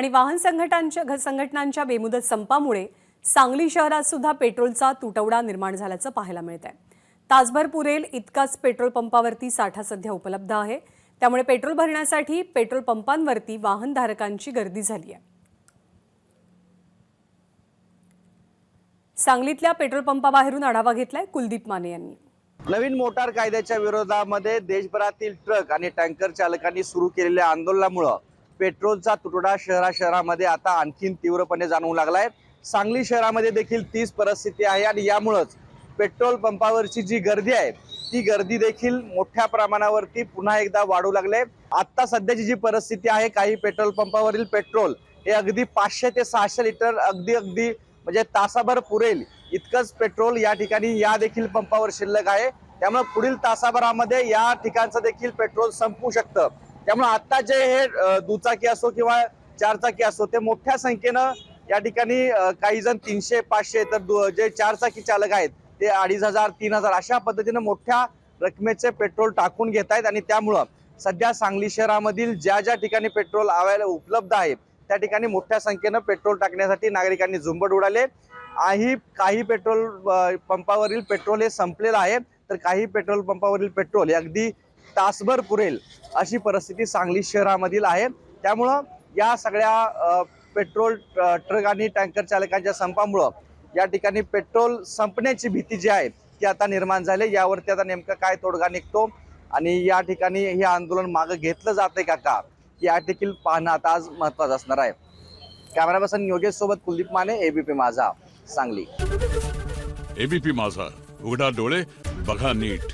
आणि वाहन संघटनांच्या संघटनांच्या बेमुदत संपामुळे सांगली शहरात सुद्धा पेट्रोलचा तुटवडा निर्माण झाल्याचं पाहायला मिळत आहे तासभर पुरेल इतकाच पेट्रोल पंपावरती साठा सध्या उपलब्ध आहे. त्यामुळे पेट्रोल भरण्यासाठी पेट्रोल पंपांवरती वाहनधारकांची गर्दी झाली आहे सांगलीतल्या पेट्रोल पंपाबाहेरून आढावा घेतलाय कुलदीप माने यांनी. नवीन मोटार कायद्याच्या विरोधामध्ये देशभरातील ट्रक आणि टँकर चालकांनी सुरू केलेल्या आंदोलनामुळं पेट्रोलचा तुटवडा शहरा शहरामध्ये आता आणखीन तीव्रपणे जाणवू लागलाय. सांगली शहरामध्ये देखील तीच परिस्थिती आहे आणि यामुळंच पेट्रोल पंपावरची जी गर्दी आहे ती गर्दी देखील मोठ्या प्रमाणावरती पुन्हा एकदा वाढू लागले. आता सध्याची जी परिस्थिती आहे काही पेट्रोल पंपावरील पेट्रोल हे अगदी पाचशे ते सहाशे लिटर अगदी अगदी म्हणजे तासाभर पुरेल. इतकंच पेट्रोल या ठिकाणी या देखील पंपावर शिल्लक आहे. त्यामुळे पुढील तासाभरामध्ये या ठिकाणचं देखील पेट्रोल संपू शकतं. त्यामुळे आता जे हे दुचाकी असो किंवा चारचाकी असो ते मोठ्या संख्येनं या ठिकाणी काही जण तीनशे पाचशे तर दु- जे चारचाकी चालक आहेत ते अडीच हजार तीन हजार अशा पद्धतीनं मोठ्या रकमेचे पेट्रोल टाकून घेत आहेत. आणि त्यामुळं सध्या सांगली शहरामधील ज्या ज्या ठिकाणी पेट्रोल अवेल उपलब्ध आहे त्या ठिकाणी मोठ्या संख्येनं पेट्रोल टाकण्यासाठी नागरिकांनी झुंबड उडाले. आही काही पेट्रोल पंपावरील पेट्रोल हे संपलेलं आहे. तर काही पेट्रोल पंपावरील पेट्रोल हे अगदी तासभर पुरेल अशी परिस्थिती सांगली शहरामधील आहे. त्यामुळं या सगळ्या पेट्रोल ट्रक आणि टँकर चालकांच्या संपामुळं या ठिकाणी पेट्रोल संपण्याची भीती जी आहे ती आता निर्माण झाली यावरती आता नेमका काय तोडगा निघतो आणि या ठिकाणी हे आंदोलन मागं घेतलं जाते का का या देखील पाहणं आता आज महत्वाचं असणार आहे. कॅमेरा पर्सन योगेश सोबत कुलदीप माने एबीपी माझा सांगली. एबीपी माझा उघडा डोळे बघा नीट.